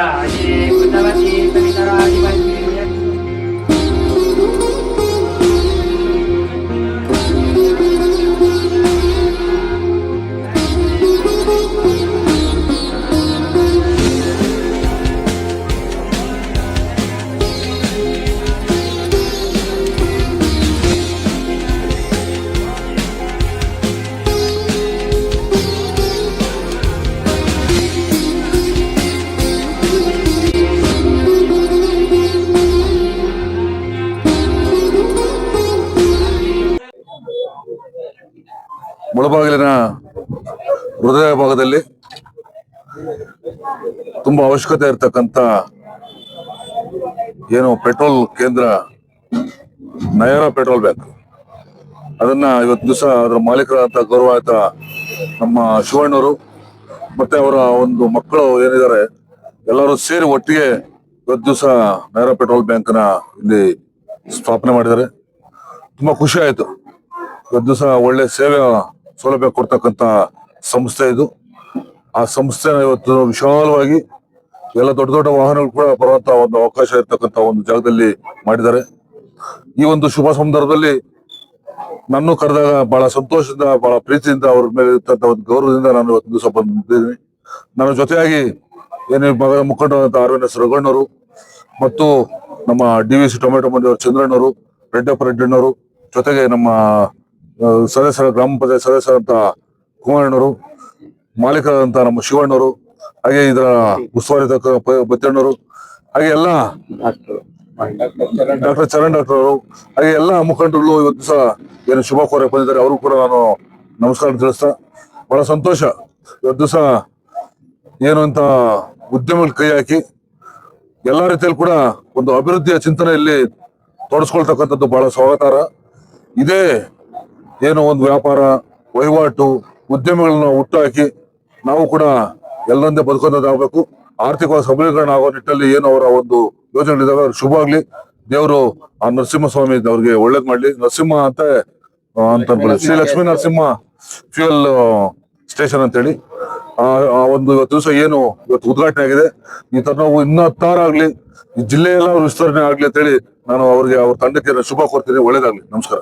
काशी भगवती कवितराधिपती ಮುಳಬಾಗಿಲಿನ ಹೃದಯ ಭಾಗದಲ್ಲಿ ತುಂಬಾ ಅವಶ್ಯಕತೆ ಇರತಕ್ಕಂತ ಏನು ಪೆಟ್ರೋಲ್ ಕೇಂದ್ರ, ನಯರ ಪೆಟ್ರೋಲ್ ಬ್ಯಾಂಕ್. ಅದನ್ನ ಇವತ್ತು ದಿವಸ ಅದರ ಮಾಲೀಕರಾದಂತ ಗೌರವಾಯುತ ನಮ್ಮ ಶಿವಣ್ಣವರು, ಮತ್ತೆ ಅವರ ಒಂದು ಮಕ್ಕಳು ಏನಿದ್ದಾರೆ, ಎಲ್ಲರೂ ಸೇರಿ ಒಟ್ಟಿಗೆ ಇವತ್ತು ದಿವಸ ನಯರ ಪೆಟ್ರೋಲ್ ಬ್ಯಾಂಕ್ನ ಇಲ್ಲಿ ಸ್ಥಾಪನೆ ಮಾಡಿದ್ದಾರೆ. ತುಂಬಾ ಖುಷಿ ಆಯ್ತು. ಇವತ್ತು ದಿವಸ ಒಳ್ಳೆ ಸೇವೆ ಸೌಲಭ್ಯ ಕೊಡ್ತಕ್ಕಂತ ಸಂಸ್ಥೆ ಇದು. ಆ ಸಂಸ್ಥೆ ಇವತ್ತು ವಿಶಾಲವಾಗಿ ಎಲ್ಲ ದೊಡ್ಡ ದೊಡ್ಡ ವಾಹನಗಳು ಕೂಡ ಬರುವಂತ ಒಂದು ಅವಕಾಶ ಇರ್ತಕ್ಕಂತ ಒಂದು ಜಾಗದಲ್ಲಿ ಮಾಡಿದ್ದಾರೆ. ಈ ಒಂದು ಶುಭ ಸಂದರ್ಭದಲ್ಲಿ ನನ್ನ ಕರೆದಾಗ ಬಹಳ ಸಂತೋಷದಿಂದ, ಬಹಳ ಪ್ರೀತಿಯಿಂದ ಅವ್ರ ಮೇಲೆ ಇರ್ತಕ್ಕಂಥ ಒಂದು ಗೌರವದಿಂದ ನಾನು ಇವತ್ತು ದಿವಸ ಬಂದಿದ್ದೀನಿ ನನ್ನ ಜೊತೆಯಾಗಿ ಏನೇ ಮಗ ಮುಖಂಡರಾದಂತ ಆರ್ ಎನ್ ಮತ್ತು ನಮ್ಮ ಡಿ ವಿ ಸಿ ಟೊಮೆಟೊ ಮಂಡಿಯವರು ಚಂದ್ರಣ್ಣವರು, ರೆಡ್ಡಪ್ಪ ರೆಡ್ಡಣ್ಣವರು ಜೊತೆಗೆ ನಮ್ಮ ಸದಸ್ಯರ ಗ್ರಾಮ ಪಂಚಾಯತ್ ಸದಸ್ಯರಂತ ಕುಮಾರಣ್ಣವರು ಮಾಲೀಕರಾದಂತ ನಮ್ಮ ಶಿವಣ್ಣವರು, ಹಾಗೆ ಇದರ ಉಸ್ತುವಾರಿ ಬತ್ತಣ್ಣವರು ಹಾಗೆ ಎಲ್ಲ ಡಾಕ್ಟರ್ ಚರಣ್ ಡಾಕ್ಟರ್ ಅವರು, ಹಾಗೆ ಎಲ್ಲ ಮುಖಂಡರು ಇವತ್ತು ಸಹ ಏನು ಶುಭ ಕೋರಕ್ಕೆ ಬಂದಿದ್ದಾರೆ. ಅವರು ಕೂಡ ನಾನು ನಮಸ್ಕಾರ ತಿಳಿಸ್ತಾ, ಬಹಳ ಸಂತೋಷ. ಇವತ್ತು ಸಹ ಏನು ಅಂತ ಉದ್ಯಮಗಳು ಕೈ ಹಾಕಿ ಎಲ್ಲ ರೀತಿಯಲ್ಲಿ ಕೂಡ ಒಂದು ಅಭಿವೃದ್ಧಿಯ ಚಿಂತನೆಯಲ್ಲಿ ತೊಡಸ್ಕೊಳ್ತಕ್ಕಂಥದ್ದು ಬಹಳ ಸ್ವಾಗತಾರ ಇದೇ ಏನು ಒಂದು ವ್ಯಾಪಾರ, ವಹಿವಾಟು, ಉದ್ಯಮಗಳನ್ನ ಹುಟ್ಟಾಕಿ ನಾವು ಕೂಡ ಎಲ್ಲರಂದೇ ಬದುಕೋದಾಗಬೇಕು ಆರ್ಥಿಕವಾಗಿ ಸಬಲೀಕರಣ ಆಗೋ ನಿಟ್ಟಲ್ಲಿ ಏನು ಅವರ ಒಂದು ಯೋಜನೆಗಳಿದಾವೆ ಶುಭ ಆಗ್ಲಿ. ದೇವರು ಆ ನರಸಿಂಹಸ್ವಾಮಿ ಅವ್ರಿಗೆ ಒಳ್ಳೇದ್ ಮಾಡ್ಲಿ. ನರಸಿಂಹ ಅಂತ ಅಂತ ಶ್ರೀ ಲಕ್ಷ್ಮೀ ನರಸಿಂಹ ಫ್ಯೂಯಲ್ ಸ್ಟೇಷನ್ ಅಂತೇಳಿ. ಆ ಒಂದು ಇವತ್ತು ದಿವಸ ಏನು ಇವತ್ತು ಉದ್ಘಾಟನೆ ಆಗಿದೆ. ಈ ತರ ನಾವು ಇನ್ನೂ ಹತ್ತಾರಾಗ್ಲಿ ಈ ಜಿಲ್ಲೆಯೆಲ್ಲ ವಿಸ್ತರಣೆ ಆಗ್ಲಿ ಅಂತೇಳಿ ನಾನು ಅವ್ರಿಗೆ, ಅವ್ರ ತಂಡಕ್ಕೆ ಶುಭ ಕೊಡ್ತೀನಿ ಒಳ್ಳೇದಾಗ್ಲಿ. ನಮಸ್ಕಾರ.